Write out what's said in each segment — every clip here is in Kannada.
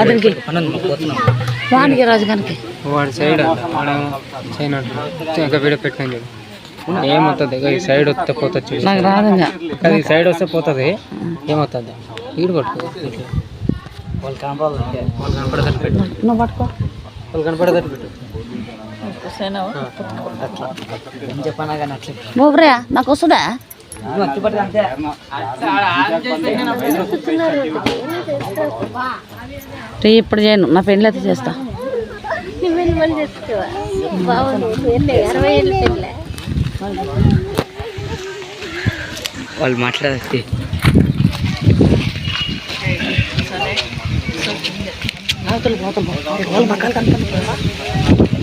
అతనికి? వానికి వాడి సైడ్ వాడు చైనా వీడియో ఏమవుతుంది? ఈ సైడ్ వస్తే పోతుంది నాకు అది సైడ్ వస్తే పోతుంది. ఏమవుతుంది? ఈడు పట్టుకో. ఇట్లా. వాళ్ళు కనపడదు వాళ్ళు కనపడదని పెట్టు. నువ్వు పట్టుకో. వాళ్ళు కనపడదని పెట్టు. చెప్పనా కానీ అట్లా. బాబురా నాకు వస్తుందా? అంతే. రే ఇప్పుడు చేయను. నా పెళ్ళి అయితే చేస్తా. వాళ్ళు మాట్లాడచ్చి. అవతల పోతాం వాళ్ళు పక్కన కనుక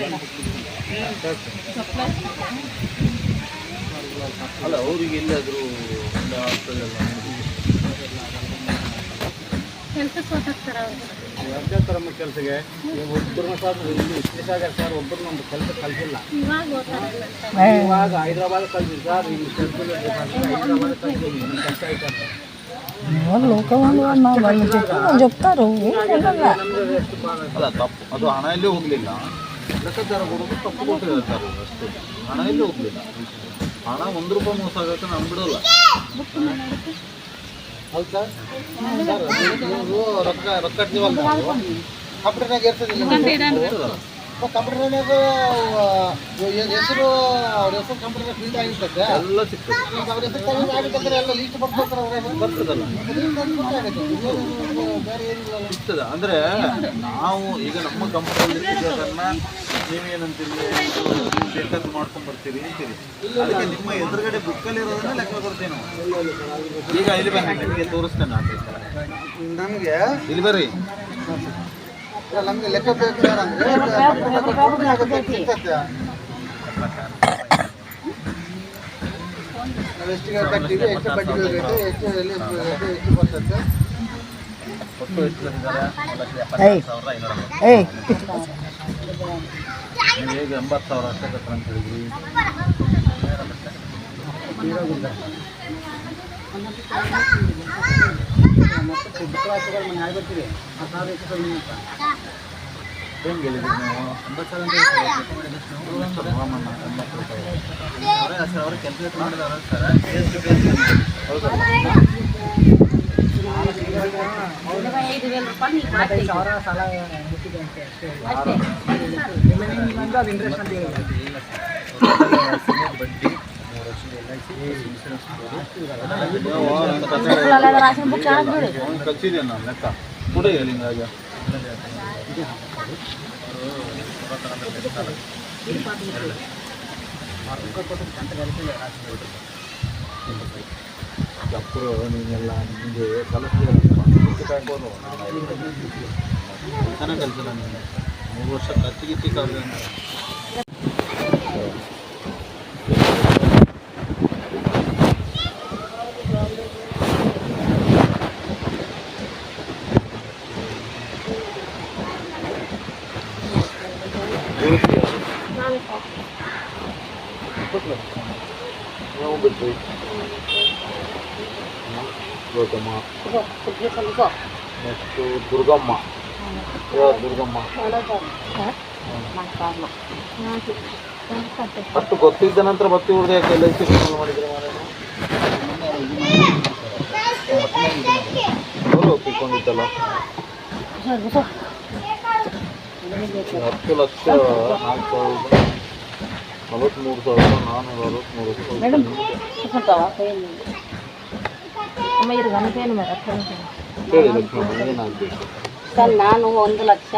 చేసుకోవా బాగుంది ఎన్ని అరవై ఏళ్ళు పెళ్ళి వాళ్ళు మాట్లాడచ్చు అవతల పోతాం వాళ్ళు పక్కన కనపడతారు ಕೆಲಸಕ್ಕೆ ಹೋಗ್ತಾರ ಇವಾಗ ಹೋಗ್ತಾರಲ್ಲ ಇವಾಗ ಹೈದರಾಬಾದ್ ಕಳ್ಸಿದ್ರು ಸರ್ ಇಲ್ಲಿ ಕೆಲಸದಲ್ಲಿ ಹೈದರಾಬಾದ್ ಕಳ್ಸಿದ್ರು వాళ్ళు ఒక వాళ్ళు అన్న వాళ్ళు చెప్పి వాళ్ళు చెప్తారు ಅಲ್ಲ ತಪ್ಪು ಅದು ಹಣ ಎಲ್ಲೇ ಹೋಗ್ಲಿಲ್ಲ ಲೆಕ್ಕಾಚಾರ ಕೊಡೋದು ತಪ್ಪು ಕೊಟ್ಟಿದ್ದಾರೆ ಸರ್ ಅಷ್ಟೇ ಹಣ ಎಲ್ಲೇ ಹೋಗ್ಲಿಲ್ಲ ಹಣ ಒಂದು ರೂಪಾಯಿ ಮೋಸ ಆಗುತ್ತೆ ನಾನು ಬಿಡೋಲ್ಲ ಹೌದು ಸರ್ ಸರ್ ನೀವು ರೊಕ್ಕ ರೊಕ್ಕ ಇಡ್ತೀವಲ್ಲ ನಾವು ಕಂಪ್ಯೂಟರ್ನಾಗ ಇರ್ತದಿಲ್ಲ ಕಂಪ್ಯೂಟರ್ನಾಗ ಹೆಸರು ಅವ್ರ ಹೆಸರು ಕಂಪ್ಯೂಟರ್ ಫೀಲ್ಡ್ ಎಲ್ಲ ಸಿಗ್ತದೆ. ಅವ್ರ ಹೆಸರು ತಗೊಂಡು ಎಲ್ಲ ಲೀಸ್ಟ್ ಬರ್ತಾರೆ ಬರ್ತದಲ್ಲ. ಬೇರೆ ಏನಿಲ್ಲ ಸಿಗ್ತದೆ. ಅಂದ್ರೆ ನಾವು ಈಗ ನಮ್ಮ ಕಂಪನಿಯಲ್ಲಿ ಸಿಗೋದನ್ನ ನೀವೇನಂತೀರಿ? ಬೇಕಾದ್ರೆ ಮಾಡ್ಕೊಂಡ್ ಬರ್ತೀರಿ ಅಂತೀರಿ. ಅದಕ್ಕೆ ನಿಮ್ಮ ಎದುರುಗಡೆ ಬುಕ್ಕಲ್ಲಿ ಇರೋದನ್ನ ಲೆಕ್ಕ ಬರ್ತೀವಿ ನಾವು. ಈಗ ಇಲ್ಲಿ ಬನ್ನಿ ನಿಮಗೆ ತೋರಿಸ್ತೇನೆ. ನಮಗೆ ಇಲ್ಲಿ ಬರ್ರಿ. ನಮಗೆ ಲೆಕ್ಕ ಬೇಕು ನಾವು ಎಷ್ಟು ಕಟ್ತೀವಿ ಎಷ್ಟು ಬಡ್ಡಿ ಬೀಳುತ್ತೆ ಎಷ್ಟು ಎಲ್ಲಿ ಎಷ್ಟು ಬರ್ತದೆ. ಒಟ್ಟು ಎಷ್ಟು ನೀವು ಹೇಗೆ ಎಂಬತ್ತು ಸಾವಿರ ಅಷ್ಟೇ ಕಟ್ಟ ಅಂತ. ಹೇಳಿದ್ರಿ ಹೆಂಗೆ ಹೇಳಿದ್ರಿ ನೀವು ಎಂಬತ್ತು ಸಾವಿರ ಅಂತ ಹವಾಮಾನ ಸಾವಿರ ಅವರೇ ಸರ್ ಅವರು ಕ್ಯಾಲ್ಕುಲೇಟ್ ಮಾಡಿದಾರೆ ಸರ್ ಎಷ್ಟು ಬೇಕು ಹೌದಲ್ಲ ಬಡ್ಡಿ ಮೂರು ವರ್ಷದ ಎಲ್ ಐ ಸಿ ಇನ್ಶೂರೆನ್ಸ್ ಕಲ್ಸಿದೆ ನಾನು ಲೆಕ್ಕ ಕೊಡಿ ಹಿಂಗಾಗಿ ಅಪ್ಪರು ನೀನೆಲ್ಲ ನಿಮಗೆ ಚೆನ್ನಾಗಿ ಕಲಿಸಲ್ಲ ನೀನು ಮೂರು ವರ್ಷ ಕತ್ತಿ ಗಿತ್ತಿ ಕಲ್ಸಿಲ್ಲ ಗೌತಮ ನೆಕ್ಸ್ಟು ದುರ್ಗಮ್ಮ. ದುರ್ಗಮ್ಮ. ಅಷ್ಟು ಗೊತ್ತಿದ್ದ ನಂತರ ಮತ್ತೆ ಉಳಿದ ಯಾಕೆ ಎಲ್ ಐ ಸಿ ಮಾಡಿದ್ರೆ ಅವರು ಒಪ್ಪಿಕೊಂಡಿದ್ದಲ್ಲ. ಹತ್ತು ಲಕ್ಷ ನಾಲ್ಕು ಸಾವಿರದ ನಲವತ್ತ್ಮೂರು ಸಾವಿರದ ನಾನ್ನೂರ ಅರವತ್ತ್ಮೂರು ಸರ್ ನಾನು ಒಂದು ಲಕ್ಷ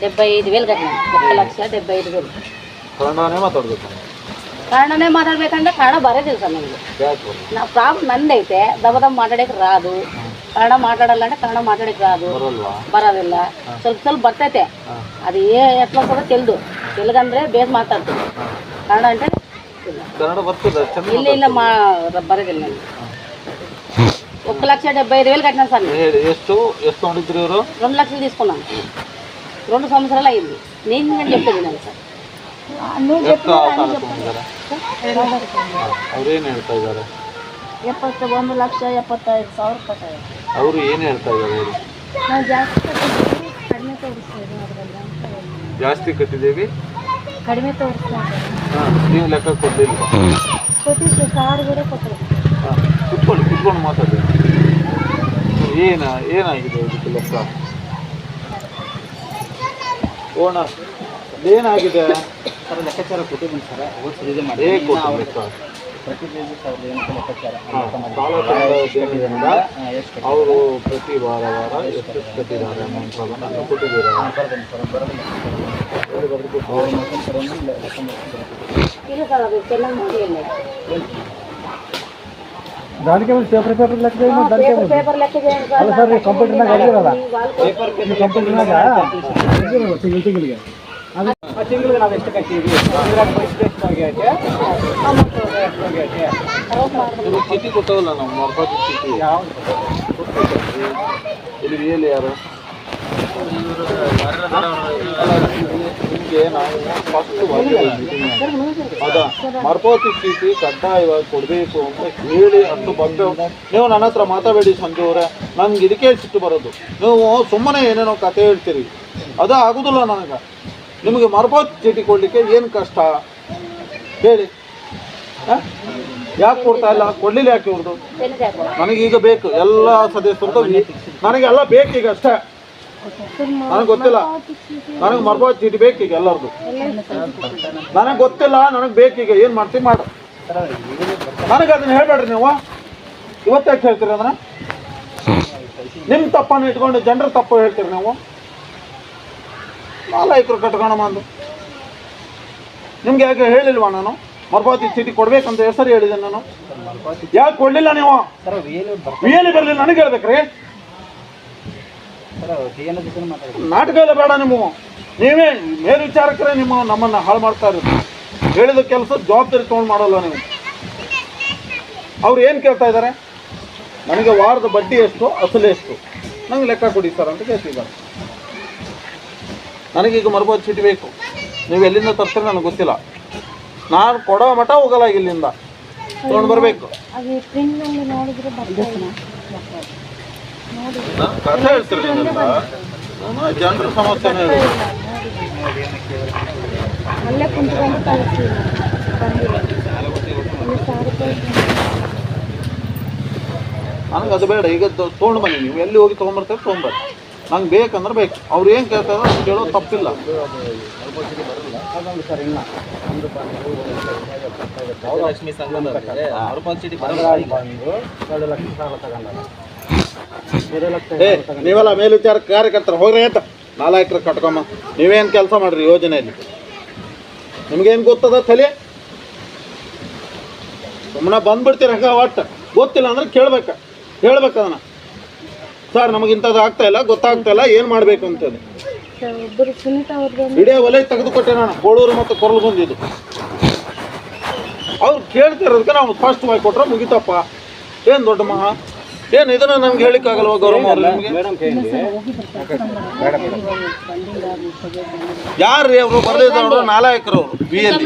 ಡెబ్బై ಐದು ವೇಲ್ ಕಟ್ಟಿನ ಒಂದು ಲಕ್ಷ ಡెబ్బೈ ಐದು ವೇಲ್. ಕನ್ನಡನೇ ಮಾತಾಡಬೇಕು. ಕನ್ನಡನೇ ಮಾತಾಡ್ಬೇಕಂದ್ರೆ ಕನ್ನಡ ಬರೋದಿಲ್ಲ ಸರ್ ನನಗೆ ನಾವು ಪ್ರಾಬ್ಲಮ್ ನಂದೈತೆ ದಬ ದಬ ಮಾತಾಡಕ್ಕೆ ರಾದು. ಕನ್ನಡ ಮಾತಾಡಲ್ಲ ಅಂದ್ರೆ ಕನ್ನಡ ಮಾತಾಡಕ್ಕೆ ರಾದು. ಬರೋದಿಲ್ಲ. ಸ್ವಲ್ಪ ಸ್ವಲ್ಪ ಬರ್ತೈತೆ. ಅದು ಏ ಎಟ್ಲ ಕೂಡ ತಿಳಿದು ತೆಲುಗಂದ್ರೆ ಬೇಸ್ ಮಾತಾಡ್ತೀನಿ ಕನ್ನಡ అంటే ಇಲ್ಲ. ಕನ್ನಡ ಬರ್ತದೆ ಚೆನ್ನಾಗಿ ಇಲ್ಲ ಇಲ್ಲ ಮಾ ಬರೋದಿಲ್ಲ ನನಗೆ ఒక లక్ష డెబ్బై ఐదు వేలు కట్టినాను సార్ నేను. ಹೇಳಿ ಎಷ್ಟು ಎಷ್ಟು ನೋಡಿದ್ರಿ ಇವರು రెండు లక్షలు తీసుకున్నాను రెండు సంవత్సరాలు అయింది నేను నేను చెప్పేది నాకు సార్ ಎಷ್ಟು ತಾಲೂಕಿದ್ದಾರೆ ಅವ್ರೇನು ಹೇಳ್ತಾ ಇದ್ದಾರೆ ಎಪ್ಪತ್ತ ಒಂದು ಲಕ್ಷ ಎಪ್ಪತ್ತೈದು ಸಾವಿರ ರೂಪಾಯಿ ಅವರು ಏನು ಹೇಳ್ತಾ ಇದ್ದಾರೆ ಹೇಳಿ ನಾವು ಜಾಸ್ತಿ ಕಟ್ಟಿದ್ದೀವಿ ಕಡಿಮೆ ತೋರಿಸ್ತೀವಿ ಅದರಲ್ಲಿ ಅಂತ ಜಾಸ್ತಿ ಕಟ್ಟಿದ್ದೀವಿ. ಕಡಿಮೆ ತೋರಿಸ್ತಾ ಹಾಂ ನೀವು ಲೆಕ್ಕ ಕೊಟ್ಟಿಲ್ಲ ಕೊಟ್ಟಿದ್ದು ಸಾವಿರ ಕೊಟ್ಟರು ಹಾಂ ಕುತ್ಕೊಂಡು ಕುತ್ಕೊಂಡು ಮಾತಾಡಿ. ಏನ ಏನಾಗಿದೆ ಇದಕ್ಕೆ ಲೆಕ್ಕ? ಓಣ ಏನಾಗಿದೆ ಸರ್ ಲೆಕ್ಕಾಚಾರ ಕೊಟ್ಟಿದ್ದೀನಿ ಸರ್. ಹೋದ ಸರಿ ಮಾಡಿ. ಹೇಗೆ ಪ್ರತಿ ಅವ್ರದ್ದು ಏನು ಲೆಕ್ಕಾಚಾರ ಅವರು ಪ್ರತಿ ವಾರ ವಾರ ಎಷ್ಟು ಕಟ್ಟಿದ್ದಾರೆ ಅಮೌಂಟನ್ನು ಕೊಟ್ಟಿದ್ದೀರಾ ಅವ್ರ ಮುಖಾಂತರವನ್ನು ಲೆಕ್ಕ ಮಾಡ್ಕೊಂಡು దానికి ఏమైనా పేపర్ పేపర్ లెక్క చేయండి దానికి ఏమైనా సార్ కంప్యూటర్ నాకు అడిగారు కదా కంప్యూటర్ నాగా సింగిల్ సింగిల్గా ಆ ತಿಂಗಳಿಗೆ ನಾವು ಎಷ್ಟು ಕಟ್ತೀವಿ ಇದ್ರಾಗ ಎಷ್ಟು ಎಷ್ಟು ಆಗೈತೆ ಅಮೌಂಟ್ ಎಷ್ಟು ಆಗೈತೆ ಇದು ಚೀಟಿ ಕೊಟ್ಟವಲ್ಲ ನಾವು ಮರ್ಪಾತಿ ಚೀಟಿ ಯಾವ ಇಲ್ಲಿ ರಿಯಲ್ ಯಾರು? ನಿಮಗೆ ನಾವು ಫಸ್ಟ್ ಅದ ಮರ್ಬೋತಿ ಚೀಟಿ ಕಡ್ಡಾಯವಾಗಿ ಕೊಡಬೇಕು ಅಂತ ಹೇಳಿ ಅಷ್ಟು ಬಂದು ನೀವು ನನ್ನ ಹತ್ರ ಮಾತಾಡಬೇಡಿ ಸಂಜೆ ಅವರೇ ನಂಗೆ ಇದಕ್ಕೆ ಸಿಟ್ಟು ಬರೋದು. ನೀವು ಸುಮ್ಮನೆ ಏನೇನೋ ಕತೆ ಹೇಳ್ತೀರಿ. ಅದು ಆಗೋದಿಲ್ಲ ನನಗೆ. ನಿಮಗೆ ಮರ್ಪಾತಿ ಚೀಟಿ ಕೊಡಲಿಕ್ಕೆ ಏನು ಕಷ್ಟ? ಹೇಳಿ. ಯಾಕೆ ಕೊಡ್ತಾ ಇಲ್ಲ? ಕೊಡ್ಲಿಲ್ಲ ಯಾಕೆ ಇವ್ರದ್ದು ನನಗೀಗ ಬೇಕು. ಎಲ್ಲ ಸದಸ್ಯರದ್ದು ನನಗೆಲ್ಲ ಬೇಕೀಗ ಅಷ್ಟೇ. ನನಗೆ ಗೊತ್ತಿಲ್ಲ. ನನಗೆ ಮರ್ಬಾದ್ ಚೀಟಿ ಬೇಕೀಗ ಎಲ್ಲರದು. ನನಗೆ ಗೊತ್ತಿಲ್ಲ, ನನಗೆ ಬೇಕೀಗ ಏನು ಮಾಡ್ತೀವಿ ಮಾಡು. ನನಗೆ ಅದನ್ನ ಹೇಳ್ಬೇಡ್ರಿ ನೀವು. ಇವತ್ತಾಕೆ ಹೇಳ್ತೀರಿ ಅದನ್ನ? ನಿಮ್ಮ ತಪ್ಪನ್ನು ಇಟ್ಕೊಂಡು ಜನರ ತಪ್ಪು ಹೇಳ್ತೀರಿ ನೀವು. ನಾಲ್ಕರು ಕಟ್ಕೋಣ ಬಂದು. ನಿಮ್ಗೆ ಯಾಕೆ ಹೇಳಿಲ್ವಾ ನಾನು? ಮರ್ಬಾತಿ ಚೀಟಿ ಕೊಡ್ಬೇಕಂತ ಹೆಸರು ಹೇಳಿದೆ ನಾನು. ಯಾಕೆ ಕೊಡ್ಲಿಲ್ಲ ನೀವು? ಏನು ಬರಲಿಲ್ಲ ನನಗೆ ಹೇಳ್ಬೇಕ್ರಿ? ನಾಟಕ ಇಲ್ಲ ಬೇಡ ನೀವು. ನೀವೇ ಮೇಲ್ವಿಚಾರಕರೇ ನಿಮ್ಮ ನಮ್ಮನ್ನು ಹಾಳು ಮಾಡ್ತಾ ಇರೋದು. ಹೇಳಿದ ಕೆಲಸ ಜವಾಬ್ದಾರಿ ತೊಗೊಂಡು ಮಾಡಲ್ಲ ನೀವು? ಅವ್ರು ಏನು ಕೇಳ್ತಾ ಇದ್ದಾರೆ? ನನಗೆ ವಾರದ ಬಡ್ಡಿ ಎಷ್ಟು ಅಸಲು ಎಷ್ಟು? ನಂಗೆ ಲೆಕ್ಕ ಕೊಡಿ ಸರ್ ಅಂತ ಕೇಳ್ತಿದ್ದಾರೆ. ನನಗೀಗ ಮರ್ಬೋದು ಚೀಟಿ ಬೇಕು. ನೀವು ಎಲ್ಲಿಂದ ತರ್ತೀರಿ ನನಗೆ ಗೊತ್ತಿಲ್ಲ. ನಾನು ಕೊಡೋ ಮಠ ಹೋಗಲ್ಲ ಇಲ್ಲಿಂದ. ತೊಗೊಂಡು ಬರಬೇಕು. ಕಥೆ ಹೇಳ್ತೀರಿ ಜನರ ಸಮಸ್ಯೆನೇ ರೂಪಾಯಿ ನನಗೆ ಅದು ಬೇಡ. ಈಗ ತೊಗೊಂಡು ಬನ್ನಿ ನೀವು. ಎಲ್ಲಿ ಹೋಗಿ ತೊಗೊಂಬರ್ತಾರೆ ತೊಗೊಂಬರ್ರಿ ನಂಗೆ ಬೇಕಂದ್ರೆ ಬೇಕು. ಅವ್ರು ಏನು ಕೇಳ್ತಾರೆ ಅದು ಕೇಳೋದು ತಪ್ಪಿಲ್ಲ. ಲಕ್ಷ್ಮಿ ನೀವೆಲ್ಲ ಮೇಲ್ವಿಚಾರ ಕಾರ್ಯಕರ್ತರು ಹೋಗ್ರಿ ಅಂತ. ನಾಲ್ಕರ ಕಟ್ಕೊಂಬ. ನೀವೇನು ಕೆಲಸ ಮಾಡ್ರಿ ಯೋಜನೆಯಲ್ಲಿ? ನಿಮ್ಗೇನು ಗೊತ್ತದ ತಲೆ? ಸುಮ್ಮನೆ ಬಂದ್ಬಿಡ್ತೀರ ಹಂಗ ಒಟ್ಟು? ಗೊತ್ತಿಲ್ಲ ಅಂದ್ರೆ ಕೇಳ್ಬೇಕು. ಹೇಳ್ಬೇಕು ಅದನ್ನ. ಸರ್ ನಮಗೆ ಇಂಥದ್ದು ಆಗ್ತಾ ಇಲ್ಲ ಗೊತ್ತಾಗ್ತಾ ಇಲ್ಲ ಏನು ಮಾಡಬೇಕು ಅಂತೇಳಿ. ಸರ್ ಒಬ್ಬರು ಸುನೀತಾ ಅವ್ರದ್ದು ಇಡೀ ಒಲೆ ತೆಗೆದುಕೊಟ್ಟೆ ನಾನು ಕೋಳೂರು ಮತ್ತು ಕೊರಲು ಬಂದಿದ್ದು. ಅವ್ರು ಕೇಳ್ತಿರೋದಕ್ಕೆ ನಾವು ಫಸ್ಟ್ ಮಾಡಿ ಕೊಟ್ರೆ ಮುಗಿತಪ್ಪ. ಏನು ದೊಡ್ಡ ಮಹಾ? ಏನು ಇದನ್ನ ನಮ್ಗೆ ಹೇಳಿಕ್ಕಾಗಲ್ವ ಗೌರವ ಯಾರು ರೀ ಅವರು? ಬರ್ದಿದ್ದವರು ನಾಲಾಯಕರು ಬಿ ಎಲ್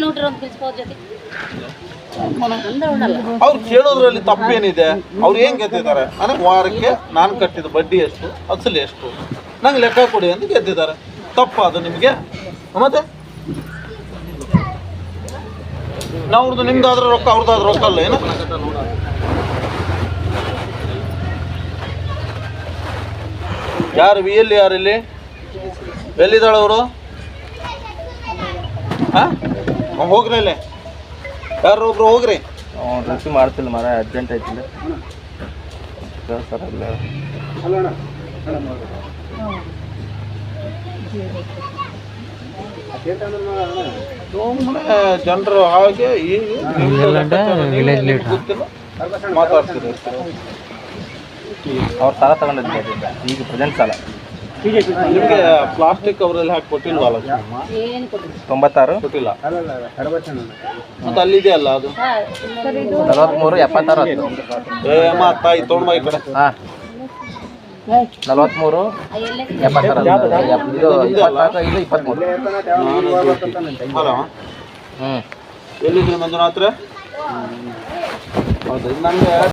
ಅವ್ರು ಕೇಳೋದ್ರಲ್ಲಿ ತಪ್ಪೇನಿದೆ? ಅವ್ರು ಏನು ಗೆದ್ದಿದ್ದಾರೆ? ನನಗೆ ವಾರಕ್ಕೆ ನಾನು ಕಟ್ಟಿದ ಬಡ್ಡಿ ಎಷ್ಟು? ಅಸಲು ಎಷ್ಟು? ನಂಗೆ ಲೆಕ್ಕ ಕೊಡಿ ಅಂತ ಗೆದ್ದಿದ್ದಾರೆ. ತಪ್ಪ ಅದು ನಿಮಗೆ? ಮತ್ತೆ? ನಾವ್ರದ್ದು ನಿಮ್ದಾದ್ರೆ ರೊಕ್ಕ, ಅವ್ರದ್ದಾದ್ರೆ ರೊಕ್ಕ ಅಲ್ಲ, ಏನು? ಯಾರು, ವಿ ಎಲ್ಲಿ ಯಾರು ಇಲ್ಲಿ? ಎಲ್ಲಿದ್ದಾಳೆ ಅವರು? ಹಾಂ ಹೋಗ್ರಿ ಇಲ್ಲಿ. ಯಾರು ಒಬ್ರು ಹೋಗ್ರಿ ರಿಸೀವ್ ಮಾಡ್ತಿಲ್ಲ ಮರ ಅರ್ಜೆಂಟ್ ಐತಿಲ್ಲ ಸರ್ ಅಲ್ಲ ಸುಮ್ಮನೆ ಜನರು ಹಾಗೆ ಈಗ ಗೊತ್ತಿಲ್ಲ. ಮಾತಾಡ್ತೀರಿ ಅಷ್ಟೇ. ಅವ್ರು ಸಾಲ ತಗೊಂಡಿದ್ದಾರೆ ಈಗ ಪ್ರೆಸೆಂಟ್ ಸಾಲ. ನಿಮ್ಗೆ ಪ್ಲಾಸ್ಟಿಕ್ ಅವರಲ್ಲಿ ಹಾಕಿ ಕೊಟ್ಟಿಲ್ವಲ್ಲ ತೊಂಬತ್ತಾರು? ಕೊಟ್ಟಿಲ್ಲ. ಮತ್ತೆ ಅಲ್ಲಿದೆಯಲ್ಲ ಅದು? ನಲವತ್ತ್ಮೂರು ಎಪ್ಪತ್ತಾರು ಹತ್ತು. ಏ ಅಮ್ಮ ತಾಯಿ ತೊಗೊಂಡ್ಬಾ ಈ ಕಡೆ. ಹಾಂ. ನಲವತ್ಮೂರು ಎಪ್ಪತ್ತಾರು ಇದು ಇಪ್ಪತ್ನಾಲ್ಕು ಇದು ಇಪ್ಪತ್ಮೂರು. ಹಲೋ ಹ್ಞೂ ಎಲ್ಲಿದ್ರಿ ಮಂಜುನಾಥ್ರೆ ಹೌದು ನನಗೆ